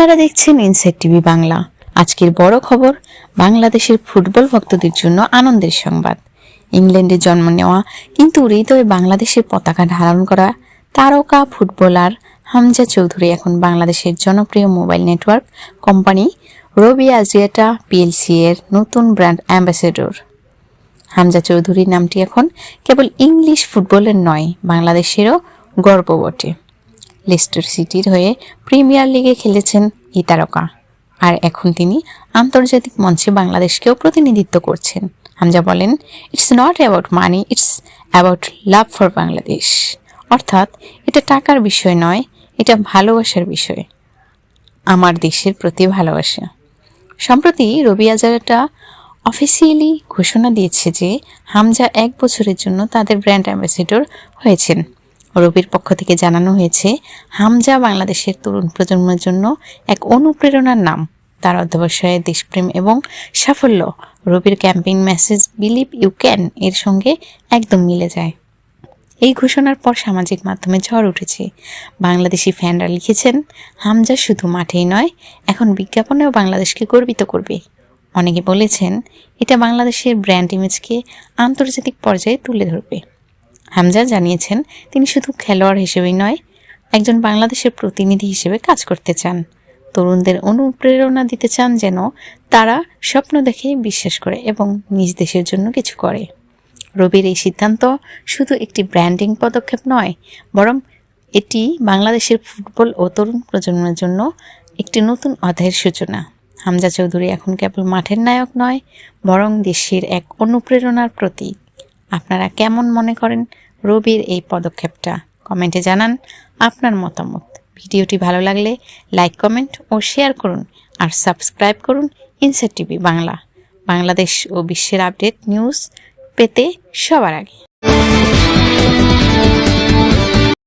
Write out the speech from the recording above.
আপনারা দেখছেন inside TV Bangla. আজকের বড় খবর, বাংলাদেশের ফুটবল ভক্তদের জন্য আনন্দের সংবাদ। ইংল্যান্ডে জন্ম নেওয়া কিন্তু হৃদয়ে বাংলাদেশের পতাকা ধারণ করা তারকা ফুটবলার হামজা চৌধুরী এখন বাংলাদেশের জনপ্রিয় mobile network company Robi Axiata PLC এর নতুন ব্র্যান্ড অ্যাম্বাসেডর। হামজা চৌধুরীর নামটি এখন কেবল ইংলিশ ফুটবলের নয়, বাংলাদেশেরও গর্ব বটে। লেস্টার সিটির হয়ে প্রিমিয়ার লিগে খেলেছেন এই তারকা। আর এখন তিনি আন্তর্জাতিক মঞ্চে বাংলাদেশকেও প্রতিনিধিত্ব করছেন। হামজা বলেন it's not about money it's about love for Bangladesh অর্থাৎ, এটা টাকার বিষয় নয়, এটা ভালোবাসার বিষয়। আমার দেশের প্রতি ভালোবাসা। সম্প্রতি রবি আজারাটা অফিসিয়ালি ঘোষণা দিয়েছে যে হামজা এক বছরের জন্য তাদের ব্র্যান্ড অ্যাম্বাসেডর হয়েছেন। রবির পক্ষ থেকে জানানো হয়েছে, হামজা বাংলাদেশের তরুণ প্রজন্মের জন্য এক অনুপ্রেরণার নাম। তার অধ্যবসায়ে দেশপ্রেম এবং সাফল্য রবির campaign message believe you can এর সঙ্গে একদম মিলে যায়। এই ঘোষণার পর সামাজিক মাধ্যমে ঝড় উঠেছে। বাংলাদেশি ফ্যানরা লিখেছেন, হামজা শুধু মাঠেই নয়, এখন বিজ্ঞাপনেও বাংলাদেশকে গর্বিত করবে। অনেকে বলেছেন, এটা বাংলাদেশের ব্র্যান্ড ইমেজকে আন্তর্জাতিক পর্যায়ে তুলে ধরবে। হামজা জানিয়েছেন, তিনি শুধু খেলোয়াড় হিসেবেই নয়, একজন বাংলাদেশের প্রতিনিধি হিসেবে কাজ করতে চান। তরুণদের অনুপ্রেরণা দিতে চান যেন তারা স্বপ্ন দেখে বিশ্বাস করে এবং নিজ দেশের জন্য কিছু করে। রবির এই সিদ্ধান্ত শুধু একটি ব্র্যান্ডিং পদক্ষেপ নয়, বরং এটি বাংলাদেশের ফুটবল ও তরুণ প্রজন্মের জন্য একটি নতুন অধ্যায়ের সূচনা। হামজা চৌধুরী এখন কেবল মাঠের নায়ক নয়, বরং দেশের এক অনুপ্রেরণার প্রতীক। আপনারা কেমন মনে করেন রবির এই পদক্ষেপটা? কমেন্টে জানান আপনার মতামত। ভিডিওটি ভালো লাগলে লাইক, কমেন্ট ও শেয়ার করুন আর সাবস্ক্রাইব করুন ইনসেট টিভি বাংলা। বাংলাদেশ ও বিশ্বের আপডেট নিউজ পেতে সবার আগে।